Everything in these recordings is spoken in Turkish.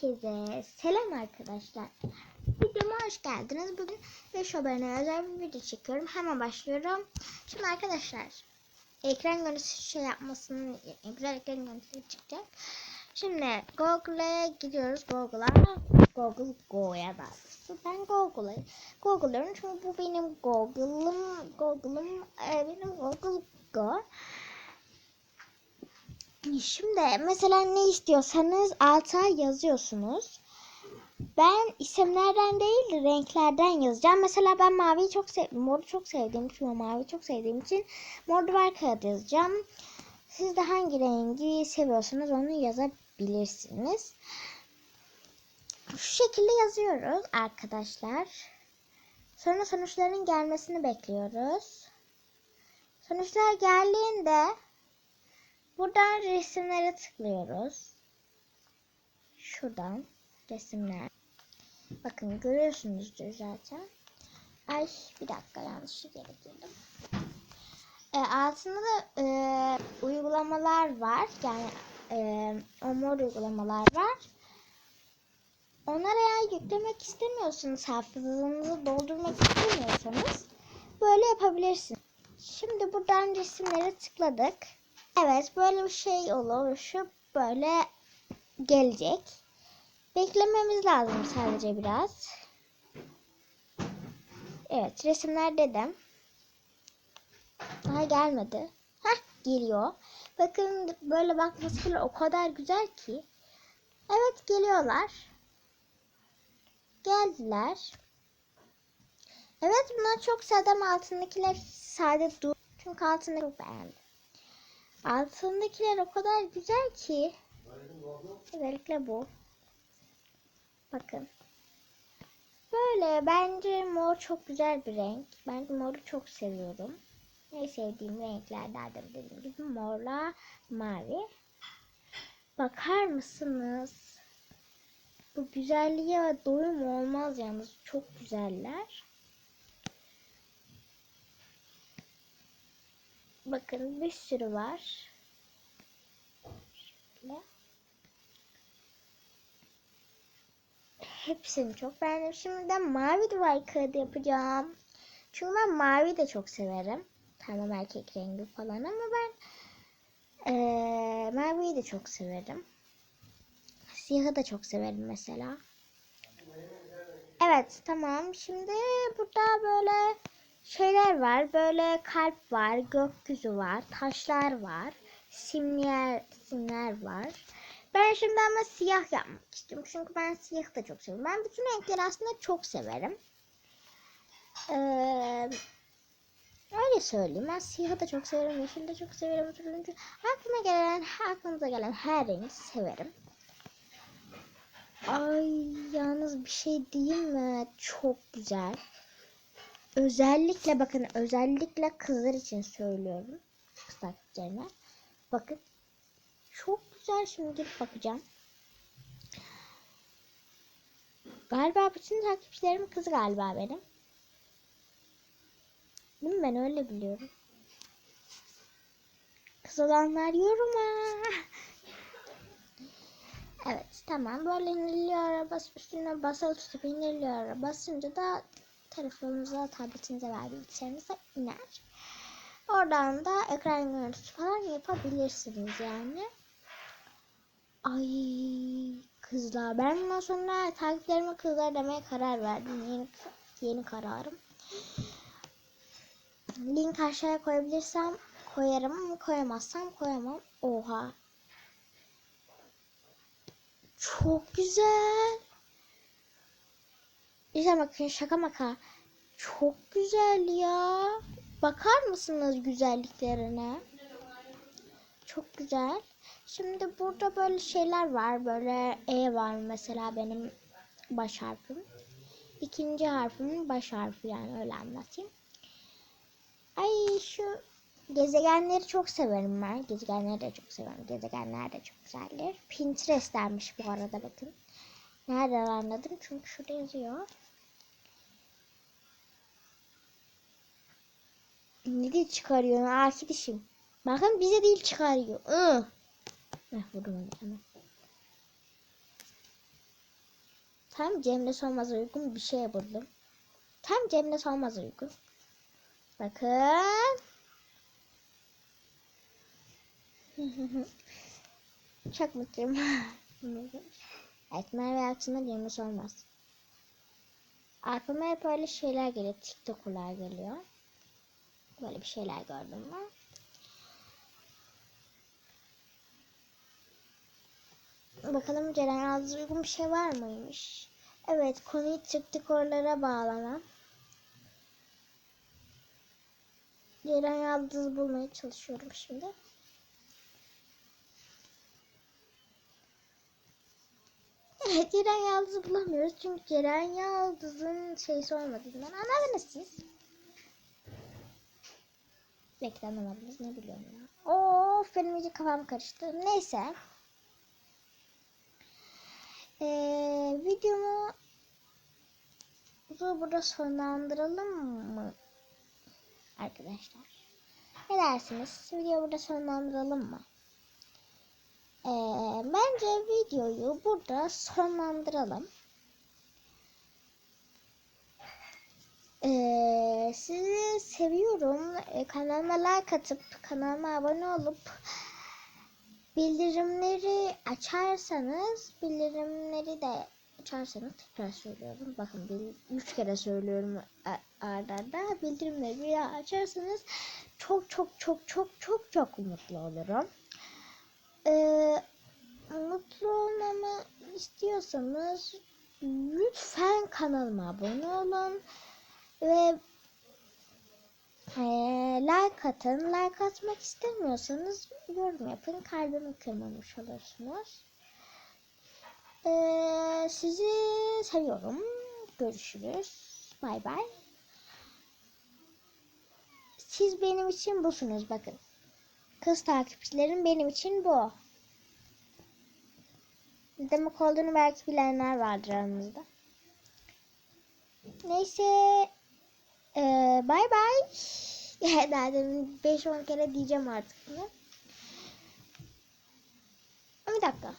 Herkese selam arkadaşlar. Videoma hoş geldiniz. Bugün 5 haberine özel bir video çekiyorum. Hemen başlıyorum. Şimdi arkadaşlar ekran görüntüsü şey yapmasının güzel ekran görüntüsü çıkacak. Şimdi Google'a gidiyoruz. Google'a Google Go'ya da. Ben Google'a Google'lıyorum çünkü bu benim Google'ım Google'ım e, benim Google Go. Şimdi mesela ne istiyorsanız alta yazıyorsunuz. Ben isimlerden değil renklerden yazacağım. Mesela ben maviyi çok sevdim. Moru çok sevdiğim için mavi çok sevdiğim için mor duvar kağıdı yazacağım. Siz de hangi rengi seviyorsanız onu yazabilirsiniz. Şu şekilde yazıyoruz arkadaşlar. Sonra sonuçların gelmesini bekliyoruz. Sonuçlar geldiğinde Buradan resimlere tıklıyoruz. Şuradan resimler. Bakın görüyorsunuzdur zaten. Ay bir dakika yanlışlıkla girdim. E, altında da e, uygulamalar var. Yani e, o mor uygulamalar var. Onları eğer yüklemek istemiyorsanız, hafızanızı doldurmak istemiyorsanız böyle yapabilirsiniz. Şimdi buradan resimlere tıkladık. Evet böyle bir şey olur. Şu böyle gelecek. Beklememiz lazım sadece biraz. Evet resimler dedim. Daha gelmedi. Heh geliyor. Bakın böyle bakması bile o kadar güzel ki. Evet geliyorlar. Geldiler. Evet bunlar çok sade ama altındakiler sade dur. Çünkü altındaki çok beğendim. Altındakiler o kadar güzel ki. Özellikle bu. Bakın. Böyle bence mor çok güzel bir renk. Ben moru çok seviyorum. En sevdiğim renklerden dediğim gibi morla mavi. Bakar mısınız? Bu güzelliğe doyum olmaz yalnız. Çok güzeller. Bakın bir sürü var. Şöyle. Hepsini çok beğendim. Şimdi de mavi duvar kağıdı yapacağım. Çünkü ben mavi de çok severim. Tamam erkek rengi falan ama ben ee, maviyi de çok severim. Siyahı da çok severim mesela. Evet tamam. Şimdi burada böyle şeyler var. Böyle kalp var, gökyüzü var, taşlar var, simler, simler var. Ben şimdi ama siyah yapmak istiyorum. Çünkü ben siyah da çok seviyorum. Ben bütün renkleri aslında çok severim. Ee, öyle söyleyeyim. Ben siyahı da çok severim. Yeşili de çok severim. Turuncu. Aklıma gelen, aklımıza gelen her rengi severim. Ay yalnız bir şey diyeyim mi? Çok güzel. Özellikle bakın özellikle kızlar için söylüyorum. Kız takipçilerime. Bakın. Çok güzel şimdi girip bakacağım. Galiba bütün takipçilerim kız galiba benim. Değil mi? Ben öyle biliyorum. Kız olanlar yoruma. evet tamam böyle iniliyor bas üstüne basılı tutup iniliyor basınca da telefonunuza, tabletinize veya bilgisayarınıza iner. Oradan da ekran görüntüsü falan yapabilirsiniz yani. Ay kızlar ben bundan sonra takiplerime kızlar demeye karar verdim. Yeni, yeni kararım. Link aşağıya koyabilirsem koyarım ama koyamazsam koyamam. Oha. Çok güzel. İşte bakın şaka maka. Çok güzel ya. Bakar mısınız güzelliklerine? Çok güzel. Şimdi burada böyle şeyler var. Böyle E var mesela benim baş harfim. İkinci harfimin baş harfi yani öyle anlatayım. Ay şu gezegenleri çok severim ben. Gezegenleri de çok severim. Gezegenler de çok güzeldir. Pinterest'tenmiş bu arada bakın. Nereden anladım? Çünkü şurada yazıyor. Ne dil çıkarıyor arkadaşım? Bakın bize dil çıkarıyor. Heh, vurdum onu. Tam Cemre Solmaz'a uygun bir şey buldum. Tam Cemre Solmaz'a uygun. Bakın. Çok mutluyum. evet Merve Yalçın'la Cemre Solmaz. Aklıma hep öyle şeyler geliyor. TikTok'lar geliyor. Böyle bir şeyler gördüm ben. Bakalım Ceren Yaldız'a uygun bir şey var mıymış? Evet konuyu TikTok'lara bağlamam. Ceren Yaldız'ı bulmaya çalışıyorum şimdi. Evet Ceren Yaldız'ı bulamıyoruz çünkü Ceren Yaldız'ın şeysi olmadığından anladınız siz. Belki anlamadınız ne biliyorum ya. Of benim iyice kafam karıştı. Neyse. Ee, videomu burada sonlandıralım mı? Arkadaşlar. Ne dersiniz? Videoyu burada sonlandıralım mı? Ee, bence videoyu burada sonlandıralım. Ee, sizi seviyorum. Ee, kanalıma like atıp kanalıma abone olup bildirimleri açarsanız bildirimleri de açarsanız tekrar söylüyorum. Bakın bil- üç kere söylüyorum a- arda arda. Bildirimleri bir açarsanız çok çok çok çok çok çok mutlu olurum. Ee, mutlu olmamı istiyorsanız lütfen kanalıma abone olun ve ee, like atın. Like atmak istemiyorsanız yorum yapın. Kalbimi kırmamış olursunuz. Ee, sizi seviyorum. Görüşürüz. Bay bay. Siz benim için busunuz bakın. Kız takipçilerim benim için bu. Ne demek olduğunu belki bilenler vardır aranızda. Neyse. Ee, bay bay. Daha demin 5-10 kere diyeceğim artık bunu. Bir dakika.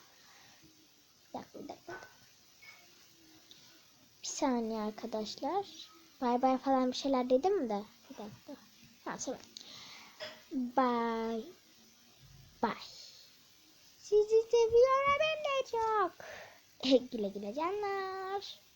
Bir dakika, bir dakika. bir saniye arkadaşlar. Bay bay falan bir şeyler dedim de? Bir dakika. Ha tamam. Bay. Bay. Sizi seviyorum ben de çok. güle güle canlar.